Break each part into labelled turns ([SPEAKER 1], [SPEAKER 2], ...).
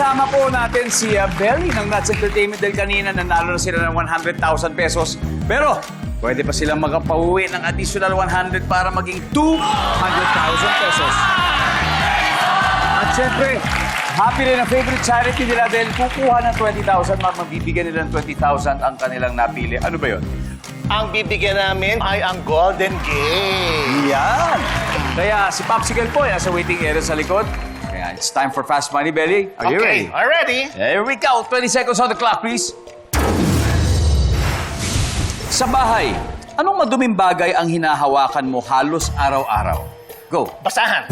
[SPEAKER 1] kasama po natin si uh, Belly ng Nuts Entertainment dahil kanina nanalo na sila ng 100,000 pesos. Pero, pwede pa silang magpauwi ng additional 100 para maging 200,000 pesos. At syempre, happy rin ang favorite charity nila dahil kukuha ng 20,000, mag- magbibigyan nila ng 20,000 ang kanilang napili. Ano ba yun?
[SPEAKER 2] Ang bibigyan namin ay ang Golden Gate.
[SPEAKER 1] Yan! Kaya si Popsicle po, yan sa waiting area sa likod. It's time for Fast Money, Belly. Are you ready?
[SPEAKER 2] Okay, already?
[SPEAKER 1] Here we go. 20 seconds on the clock, please. Sa bahay, anong maduming bagay ang hinahawakan mo halos araw-araw? Go.
[SPEAKER 2] Basahan.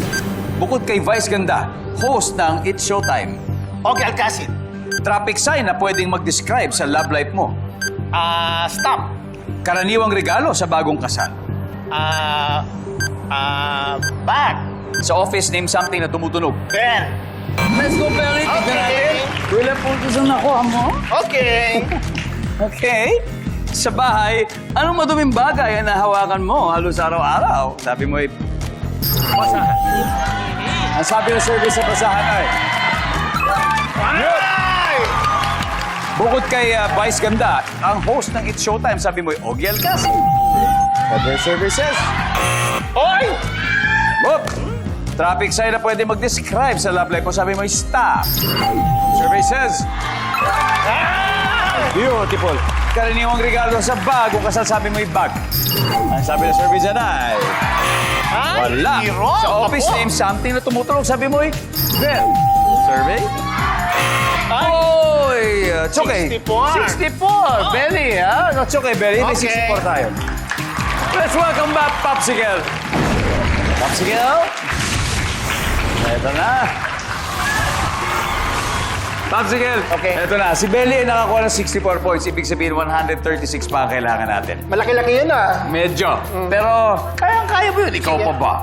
[SPEAKER 1] Bukod kay Vice Ganda, host ng It's Showtime.
[SPEAKER 2] Okay, Alcacid.
[SPEAKER 1] Traffic sign na pwedeng mag-describe sa love life mo.
[SPEAKER 2] Ah, stop.
[SPEAKER 1] Karaniwang regalo sa bagong kasal.
[SPEAKER 2] Ah, ah, bag.
[SPEAKER 1] Sa office, name something na tumutunog.
[SPEAKER 2] Bell.
[SPEAKER 1] Let's go.
[SPEAKER 2] Tignan natin.
[SPEAKER 1] Wala puntos ang nakuha mo.
[SPEAKER 2] Okay.
[SPEAKER 1] Okay. Sa bahay, anong maduming bagay ang nahawakan mo halos araw-araw? Sabi mo ay basahan. Ang sabi ng survey sa basahan ay,
[SPEAKER 2] Ay!
[SPEAKER 1] bukod kay uh, Vice Ganda, ang host ng It's Showtime, sabi mo ay Ogie Alcacid. Other survey says,
[SPEAKER 2] Oy!
[SPEAKER 1] Boop! Traffic sign na pwede mag-describe sa love life mo, sabi mo stop. Survey says,
[SPEAKER 2] Ah!
[SPEAKER 1] Beautiful. Karaniwang regalo sa bag o kasal sabi mo bag. Ang sabi ng survey dyan ay...
[SPEAKER 2] Ay,
[SPEAKER 1] Wala.
[SPEAKER 2] zero.
[SPEAKER 1] Sa office
[SPEAKER 2] Ako.
[SPEAKER 1] name, something na tumutulog, sabi mo ay bell. Survey?
[SPEAKER 2] Ay,
[SPEAKER 1] Oy! It's okay.
[SPEAKER 2] 64.
[SPEAKER 1] 64. Belly, ha? It's okay, Belly. May
[SPEAKER 2] Okay.
[SPEAKER 1] 64 tayo. Let's welcome back, Popsicle. Popsicle? Ito na. Popsicle.
[SPEAKER 2] Okay.
[SPEAKER 1] Ito na. Si Belly ay nakakuha ng 64 points. Ibig sabihin, 136 pa ang kailangan natin.
[SPEAKER 2] Malaki-laki yun ah.
[SPEAKER 1] Medyo. Pero, kayang-kaya mo yun. Ikaw pa ba?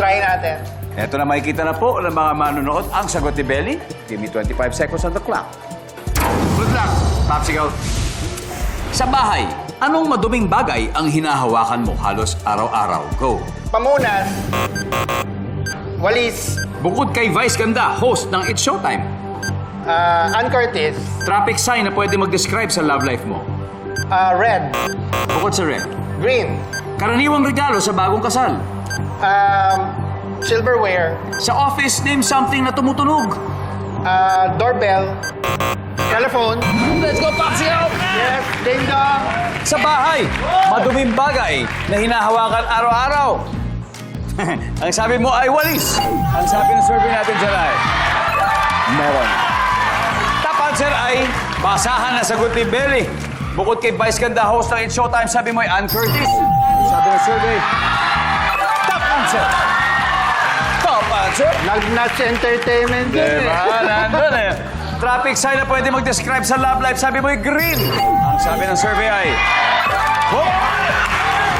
[SPEAKER 2] Try natin.
[SPEAKER 1] Ito na makikita na po ng mga manunood ang sagot ni Belly. Give me 25 seconds on the clock. Good luck, Popsicle. Sa bahay, anong maduming bagay ang hinahawakan mo halos araw-araw? Go.
[SPEAKER 2] Pamunas. Walis.
[SPEAKER 1] Bukod kay Vice Ganda, host ng It's Showtime.
[SPEAKER 2] Ah, Ann Curtis.
[SPEAKER 1] Traffic sign na pwede mag-describe sa love life mo.
[SPEAKER 2] Ah, red.
[SPEAKER 1] Bukod sa red.
[SPEAKER 2] Green.
[SPEAKER 1] Karaniwang regalo sa bagong kasal.
[SPEAKER 2] Um, silverware.
[SPEAKER 1] Sa office, name something na tumutunog.
[SPEAKER 2] Ah, doorbell. Telephone.
[SPEAKER 1] Let's go, Popsicle!
[SPEAKER 2] Yes, ding dong.
[SPEAKER 1] Sa bahay, maduming bagay na hinahawakan araw-araw. Ang sabi mo ay walis. Ang sabi ng survey natin dyan ay meron. Top answer ay basahan na sagot ni Belly. Bukod kay Vice Ganda, host ng It's Showtime, sabi mo ay Ann Curtis. Sabi ng survey, top answer. Top answer.
[SPEAKER 2] Nag-nuts entertainment yun
[SPEAKER 1] Diba?
[SPEAKER 2] eh.
[SPEAKER 1] Nandun eh. Traffic sign na pwede mag-describe sa love life, sabi mo ay green. Ang sabi ng survey ay... Hop!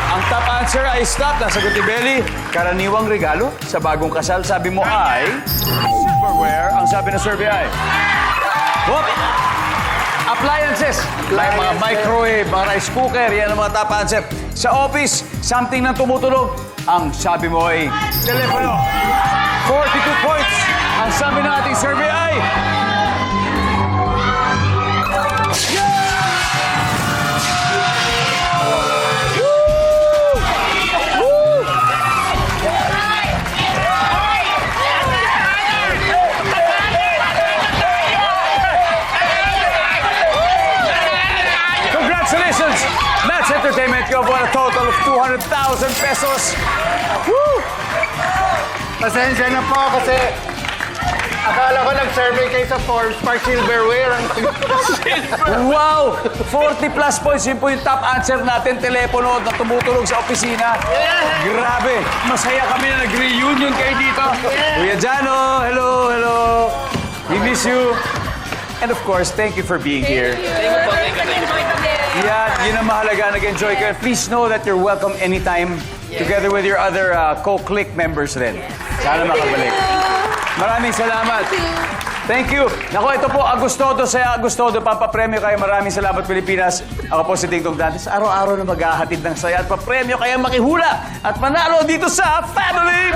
[SPEAKER 1] Ang top answer ay stop. Nasagot ni Belly. Karaniwang regalo sa bagong kasal, sabi mo ay... Silverware. Ang sabi ng survey ay... Hop! Appliances. Like mga microwave, mga rice cooker, yan ang mga top answer. Sa office, something na tumutulog. Ang sabi mo ay telepono. 42 points. Ang sabi ng ating survey ay... You won a total of 200,000 pesos. Woo!
[SPEAKER 2] Pasensya na po kasi akala ko nag-survey kayo sa Forbes Park Silverware.
[SPEAKER 1] Wow! 40 plus points. Yun po yung top answer natin. Telepono na tumutulog sa opisina. Grabe! Masaya kami na nag-reunion kayo dito. Kuya Jano, hello, hello. We miss you. And of course, thank you for being here. Yan, yun ang mahalaga. Nag-enjoy kayo. Please know that you're welcome anytime. Together with your other uh, co-click members rin. Sana makabalik. Maraming salamat. Thank you. Nako, ito po, Agustodo sa Agustodo. Pampapremyo kayo. Maraming salamat, Pilipinas. Ako po si Ding Dong Dantes. Araw-araw na maghahatid ng saya at papremyo kaya makihula at manalo dito sa Family!